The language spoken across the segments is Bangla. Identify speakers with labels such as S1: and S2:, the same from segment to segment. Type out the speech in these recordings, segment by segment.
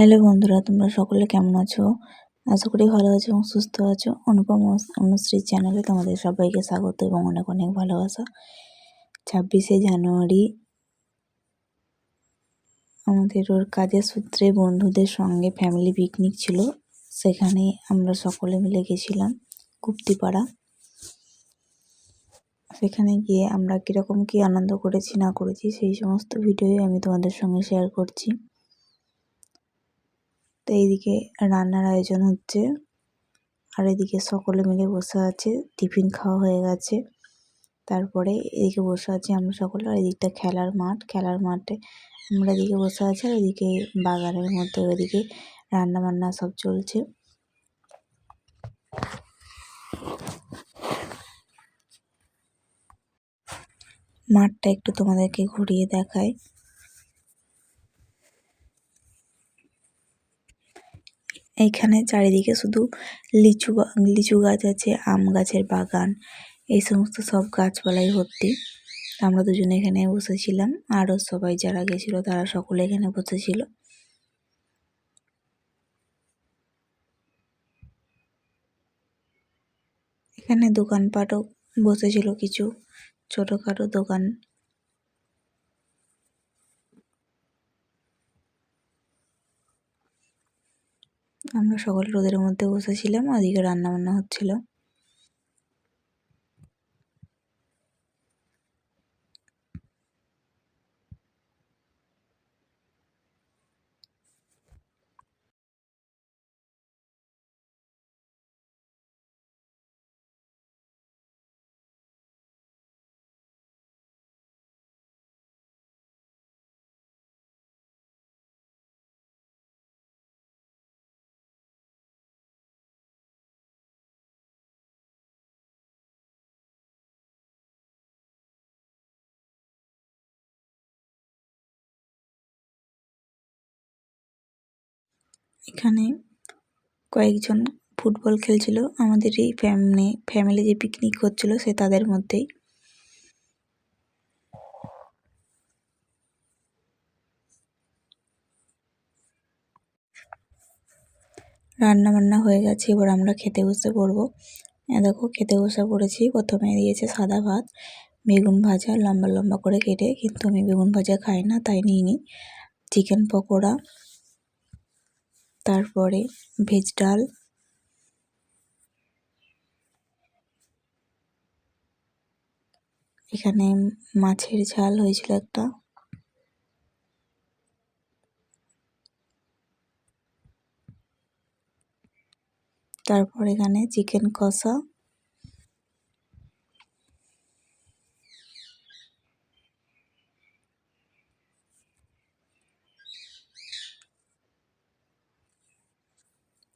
S1: হ্যালো বন্ধুরা, তোমরা সকলে কেমন আছো? আশা করি ভালো আছো এবং সুস্থ আছো। অনুপম অনুশ্রীর চ্যানেলে তোমাদের সবাইকে স্বাগত এবং অনেক অনেক ভালোবাসা। ছাব্বিশে জানুয়ারি আমাদের ওর কাজের সূত্রে বন্ধুদের সঙ্গে ফ্যামিলি পিকনিক ছিল। সেখানে আমরা সকলে মিলে গেছিলাম গুপ্তিপাড়া। সেখানে গিয়ে আমরা কীরকম কী আনন্দ করেছি না করেছি সেই সমস্ত ভিডিওই আমি তোমাদের সঙ্গে শেয়ার করছি। তো এইদিকে রান্নার আয়োজন হচ্ছে। আর এদিকে সকলে মিলে বসে আছে, টিফিন খাওয়া হয়ে গেছে। তারপরে এদিকে বসে আছি আমরা সকলে, আর এদিকটা খেলার মাঠ। খেলার মাঠে আমরা এদিকে বসে আছি আর এদিকে বাগানের মধ্যে ওইদিকে রান্না বান্না সব চলছে। মাঠটা একটু তোমাদেরকে ঘুরিয়ে দেখায় এইখানে চারিদিকে শুধু লিচু বা- লিচু গাছ আছে, আম গাছের বাগান, এই সমস্ত সব গাছপালাই ভর্তি। আমরা দুজনে এখানে বসেছিলাম, আরও সবাই যারা গেছিল তারা সকলে এখানে বসেছিল। এখানে দোকানপাটও বসেছিল কিছু ছোটোখাটো দোকান। আমরা সকলে রোদের মধ্যে বসেছিলাম ওদিকে রান্নাবান্না হচ্ছিল। এখানে কয়েকজন ফুটবল খেলছিল। আমাদের এই ফ্যামিলি ফ্যামিলি যে পিকনিক করছিল সে তাদের মধ্যেই। রান্না বান্না হয়ে গেছে, এবার আমরা খেতে বসে পড়ব। দেখো, খেতে বসে পড়েছি। প্রথমে দিয়েছে সাদা ভাত, বেগুন ভাজা, লম্বা লম্বা করে কেটে, কিন্তু আমি বেগুন ভাজা খাই না, তাই নিইনি। চিকেন পকোড়া তারপরে ভেজ ডাল। এখানে মাছের ঝাল হয়েছিল একটা। তারপর এখানে চিকেন কষা।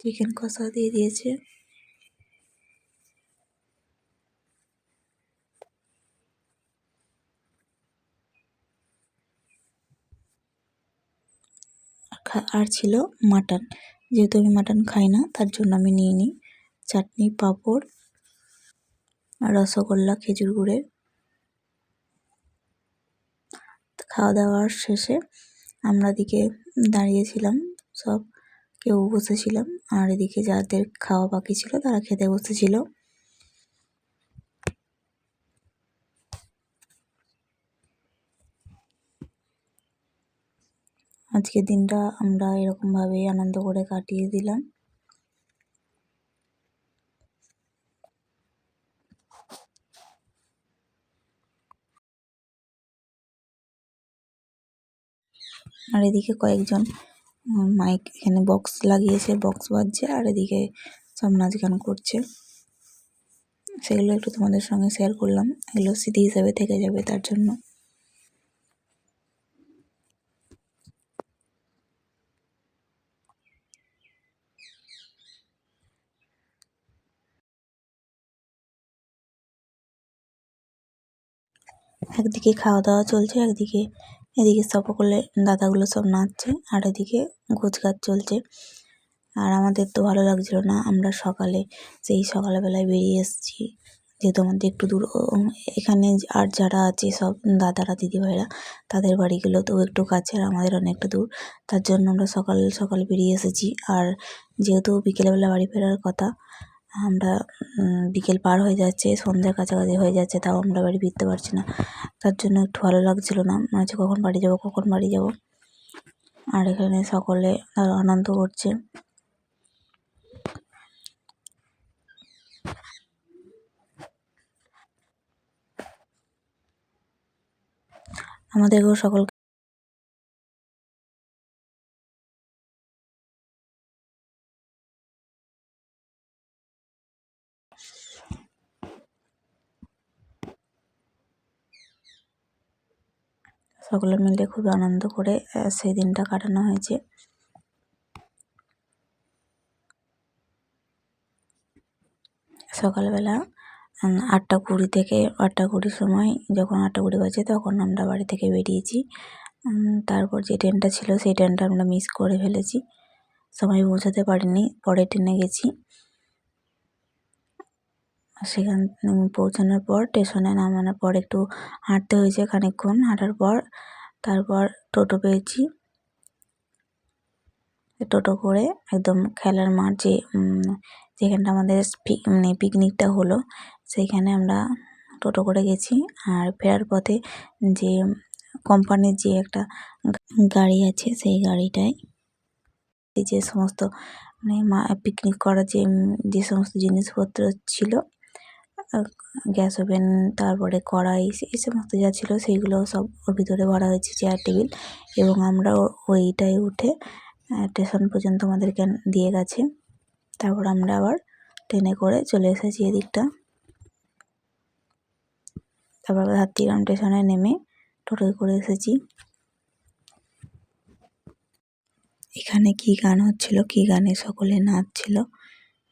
S1: চিকেন কষা দিয়ে দিয়েছে। আর ছিল মাটন। যেহেতু আমি মাটন খাই না, তার জন্য আমি নিয়ে নিই। চাটনি, পাঁপড়, রসগোল্লা, খেজুর গুড়ের খাওয়া দাওয়ার শেষে আমরা দিকে দাঁড়িয়েছিলাম সব কেউ বসেছিলাম। আর এদিকে যাদের খাওয়া বাকি ছিল, তারা খেতে বসেছিল। আজকের দিনটা আমরা এরকমভাবেই আনন্দ করে কাটিয়ে দিলাম। আর এদিকে কয়েকজন মাইক এখানে বক্স লাগিয়েছে বক্স বাজছে, আর এদিকে সব নাচ গান করছে। সেগুলো একটু তোমাদের সঙ্গে শেয়ার করলাম। এগুলো স্মৃতি হিসাবে থেকে যাবে তার জন্য। একদিকে খাওয়া দাওয়া চলছে, একদিকে এদিকে সকলে দাদাগুলো সব নাচছে, আর এদিকে গাছ চলছে। আর আমাদের তো ভালো লাগছিল না, আমরা সকালে সেই সকালবেলায় বেরিয়ে এসেছি। যেহেতু আমাদের একটু দূর এখানে আর যারা আছে সব দাদারা, দিদিভাইরা, তাদের বাড়িগুলোতেও একটু কাছে আর আমাদের অনেকটা দূর। তার জন্য আমরা সকাল সকাল বেরিয়ে এসেছি। আর যেহেতু বিকেলবেলা বাড়ি ফেরার কথা আমরা বিকেল পার হয়ে যাচ্ছে, সন্ধ্যার কাছাকাছি হয়ে যাচ্ছে, তাও আমরা বাড়ি ফিরতে পারছি না। তার জন্য একটু ভালো লাগছিল না। মনে হচ্ছে কখন বাড়ি যাব, কখন বাড়ি যাব। আর এখানে সকলে আরও আনন্দ করছে। আমাদেরকেও সকল সকলে মিলে খুব আনন্দ করে সেই দিনটা কাটানো হয়েছে। সকালবেলা আটটা কুড়ি থেকে আটটা কুড়ির সময় যখন আটটা কুড়ি বাজে তখন আমরা বাড়ি থেকে বেরিয়েছি। তারপর যে ট্রেনটা ছিল সেই ট্রেনটা আমরা মিস করে ফেলেছি। সময় পৌঁছাতে পারিনি পরে ট্রেনে গেছি। সেখান পৌঁছানোর পর স্টেশনে নামানোর পর একটু হাঁটতে হয়েছে খানিকক্ষণ। হাঁটার পর তারপর টোটো পেয়েছি। টোটো করে একদম খেলার মাঠ যে যেখানটা আমাদের মানে পিকনিকটা হলো সেইখানে আমরা টোটো করে গেছি। আর ফেরার পথে যে কোম্পানির যে একটা গাড়ি আছে, সেই গাড়িটায় যে সমস্ত মানে পিকনিক করার যে যে সমস্ত জিনিসপত্র ছিল গ্যাস ওভেন, তারপরে কড়াই এই সমস্ত যা ছিল সেইগুলো সব ওর ভিতরে ভরা হয়েছে চেয়ার টেবিল এবং আমরা ওইটায় উঠে স্টেশন পর্যন্ত আমাদেরকে দিয়ে গেছে। তারপর আমরা আবার ট্রেনে করে চলে এসেছি এদিকটা। তারপর হাতিগ্রাম স্টেশনে নেমে টোটোয় করে এসেছি। এখানে কি গান হচ্ছিল, কি গানে সকলে নাচছিল,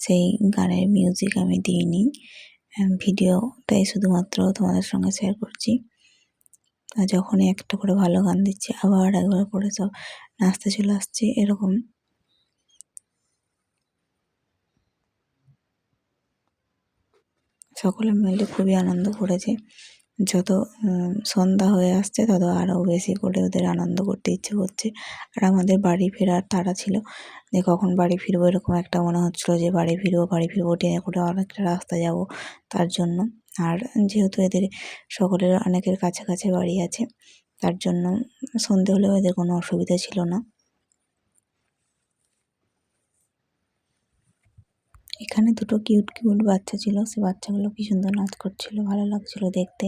S1: সেই গানের মিউজিক আমি দিইনি। ভিডিওটাই শুধুমাত্র তোমাদের সঙ্গে শেয়ার করছি। যখনই একটা করে ভালো গান দিচ্ছি, আবার একবার করে সব নাচতে চলে আসছি, এরকম। সকলে মিলে খুবই আনন্দ করেছে। যত সন্ধ্যা হয়ে আসছে তত আরও বেশি করে ওদের আনন্দ করতে ইচ্ছে করছে। আর আমাদের বাড়ি ফেরার তাড়া ছিল যে কখন বাড়ি ফিরবো এরকম একটা মনে হচ্ছিল যে বাড়ি ফিরবো বাড়ি ফিরবো, ট্রেনে করে অনেকটা রাস্তা যাব তার জন্য। আর যেহেতু এদের সকলের অনেকের কাছে কাছে বাড়ি আছে, তার জন্য সন্ধে হলেও এদের কোনো অসুবিধা ছিল না। এখানে দুটো কিউট কিউট বাচ্চা ছিল, সে বাচ্চাগুলো কি সুন্দর নাচ করছিল, ভালো লাগছিল দেখতে।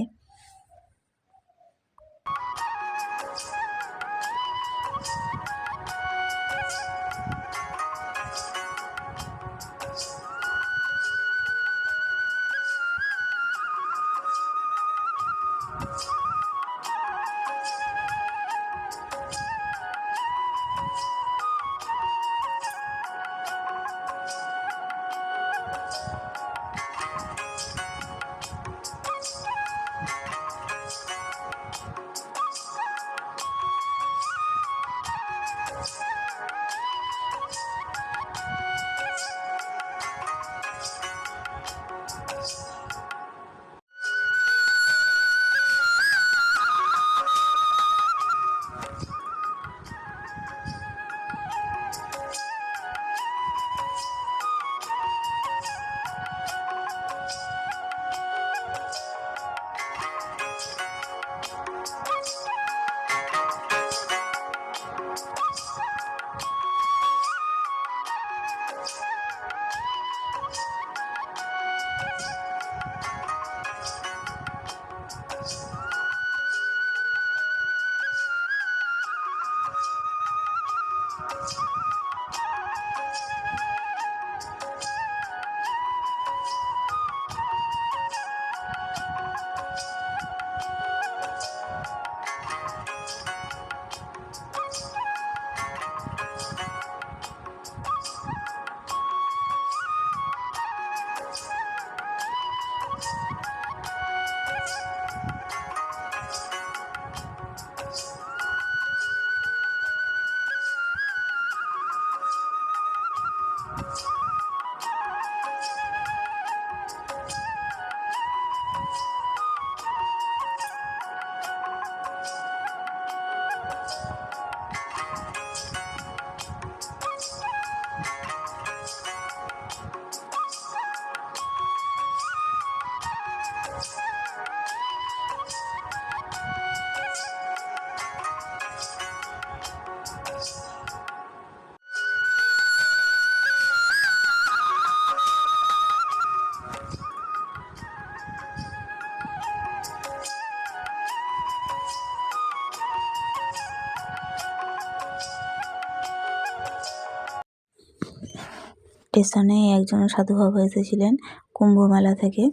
S1: স্টেশনে একজন সাধু বাবা এসেছিলেন কুম্ভ মেলা থেকে।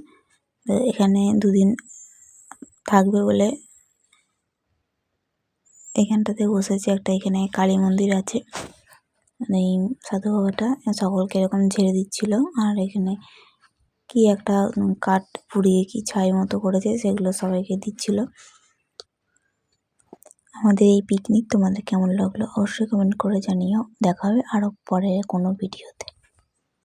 S1: এখানে দুদিন থাকবে বলে এখানটাতে বসেছে একটা, এখানে কালী মন্দির আছে। এই সাধু বাবাটা সকলকে এরকম ঝেড়ে দিচ্ছিল। আর এখানে কি একটা কাঠ পুড়িয়ে কি ছাই মতো করেছে সেগুলো সবাইকে দিচ্ছিল। আমাদের এই পিকনিক তোমাদের কেমন লাগল অবশ্যই কমেন্ট করে জানিও। দেখা হবে আরও পরে কোনো ভিডিওতে